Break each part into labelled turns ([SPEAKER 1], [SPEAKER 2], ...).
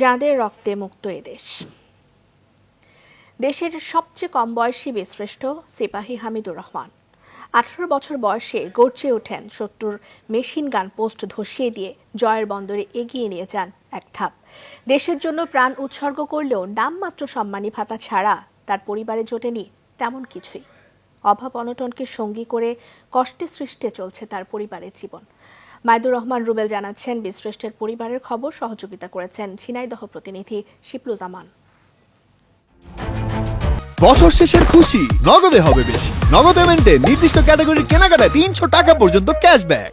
[SPEAKER 1] যাঁদের রক্তে মুক্ত এদেশ দেশের সবচেয়ে কম বয়সী বীরশ্রেষ্ঠ সিপাহী হামিদুর রহমান আঠারো বছর বয়সে গর্জে ওঠেন শত্রুর মেশিন গান পোস্ট ধসিয়ে দিয়ে জয়ের বন্দরে এগিয়ে নিয়ে যান এক ধাপ। দেশের জন্য প্রাণ উৎসর্গ করলেও নামমাত্র সম্মানী ভাতা ছাড়া তার পরিবারে জোটেনি তেমন কিছুই। অভাব অনটনকে সঙ্গী করে কষ্টে সৃষ্টে চলছে তার পরিবারের জীবন। মাইদুর রহমান রুবেল জানাচ্ছেন বিশ্রেষ্ঠের পরিবারের খবর সহযোগিতা করেছেন ঝিনাইদহ প্রতিনিধি শিপলুজামান।
[SPEAKER 2] বছর শেষের খুশি, নগদে হবে বেশি। নগদ পেমেন্টে নির্দিষ্ট ক্যাটাগরির কেনাকাটায় তিনশো টাকা পর্যন্ত ক্যাশব্যাক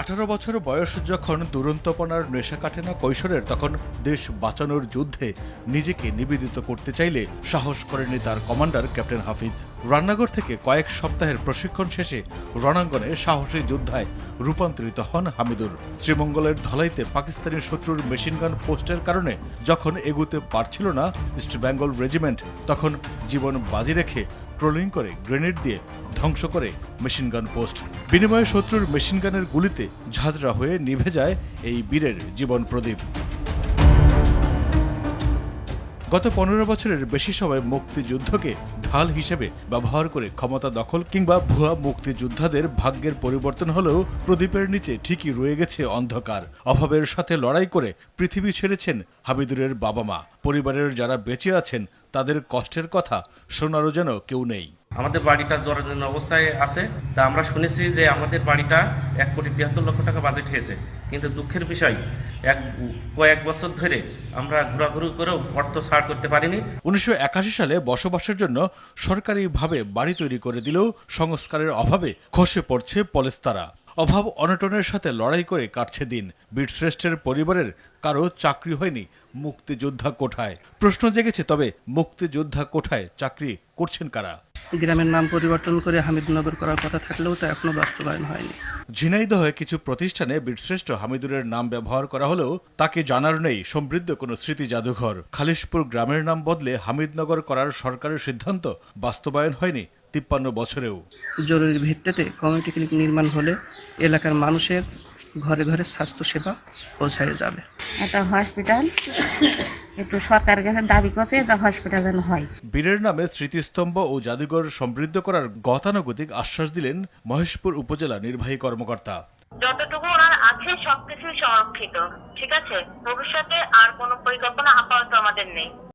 [SPEAKER 3] আঠারো বছর বয়স যখন দুরন্তপনার নেশা কাটে না কৈশোরের তখন দেশ বাঁচানোর যুদ্ধে নিজেকে নিবেদিত করতে চাইলে সাহস করেনি তার কমান্ডার ক্যাপ্টেন হাফিজ। রান্নাঘর থেকে কয়েক সপ্তাহের প্রশিক্ষণ শেষে রণাঙ্গনে সাহসী যোদ্ধায় রূপান্তরিত হন হামিদুর। শ্রীমঙ্গলের ধলাইতে পাকিস্তানি শত্রুর মেশিনগান পোস্টের কারণে যখন এগুতে পারছিল না, ইস্ট বেঙ্গল রেজিমেন্ট তখন জীবন বাজি রেখে ট্রোলিং করে গ্রেনেড দিয়ে ধ্বংস করে মেশিনগান পোস্ট বিনিময়ে শত্রুর মেশিনগানের গুলিতে ঝাঁঝরা হয়ে নিভে যায় এই বীরের জীবন প্রদীপ। গত পনেরো বছরের বেশি সময় মুক্তিযুদ্ধকে ঢাল হিসেবে ব্যবহার করে ক্ষমতা দখল কিংবা ভুয়া মুক্তিযোদ্ধাদের ভাগ্যের পরিবর্তন হলেও প্রদীপের নিচে ঠিকই রয়ে গেছে অন্ধকার। অভাবের সাথে লড়াই করে পৃথিবী ছেড়েছেন হামিদুরের বাবা মা। পরিবারের যারা বেঁচে আছেন, তাদের কষ্টের কথা শোনারও যেন কেউ নেই।
[SPEAKER 4] আমাদের বাড়িটা জরাজীর্ণ অবস্থায় আছে। তা আমরা শুনেছি যে আমাদের বাড়িটা এক কোটি তিয়াত্তর লক্ষ টাকা বাজেট হয়েছে। কিন্তু দুঃখের বিষয় এক কয়েক বছর ধরে আমরা ঘোরাঘুরি করেও অর্থ ছাড় করতে পারিনি।
[SPEAKER 3] উনিশশো একাশি সালে বসবাসের জন্য সরকারিভাবে বাড়ি তৈরি করে দিলেও সংস্কারের অভাবে খসে পড়ছে পলেস্তারা। অভাব অনটনের সাথে লড়াই করে কাটছে দিন। বীরশ্রেষ্ঠের পরিবারের কারও চাকরি হয়নি মুক্তিযোদ্ধা কোঠায়। প্রশ্ন জেগেছে, তবে মুক্তিযোদ্ধা কোঠায় চাকরি করছেন কারা?
[SPEAKER 5] গ্রামের নাম পরিবর্তন করে হামিদনগর করার কথা থাকলেও তা এখনও বাস্তবায়ন হয়নি।
[SPEAKER 3] ঝিনাইদহে কিছু প্রতিষ্ঠানে বীরশ্রেষ্ঠ হামিদুরের নাম ব্যবহার করা হলেও তাকে জানার নেই সমৃদ্ধ কোনো স্মৃতি জাদুঘর। খালিশপুর গ্রামের নাম বদলে হামিদনগর করার সরকারের সিদ্ধান্ত বাস্তবায়ন হয়নি তিপ্পান্ন বছরেও।
[SPEAKER 5] জরুরি ভিত্তিতে কমিউনিটি ক্লিনিক নির্মাণ হলে এলাকার মানুষের ঘরে ঘরে স্বাস্থ্যসেবা পৌঁছায় যাবে।
[SPEAKER 6] একটা হসপিটাল একটু সরকার কাছে দাবি করছে এটা হসপিটাল যেন হয়।
[SPEAKER 3] বীরের নামে স্মৃতিস্তম্ভ ও জাদুঘর সমৃদ্ধ করার গতানুগতিক আশ্বাস দিলেন মহেশপুর উপজেলা নির্বাহী কর্মকর্তা।
[SPEAKER 7] যতটুকু ওনার আছে সবকিছু সংরক্ষিত ঠিক আছে? ভবিষ্যতে আর কোনো পরিকল্পনা আপাতত আমাদের নেই।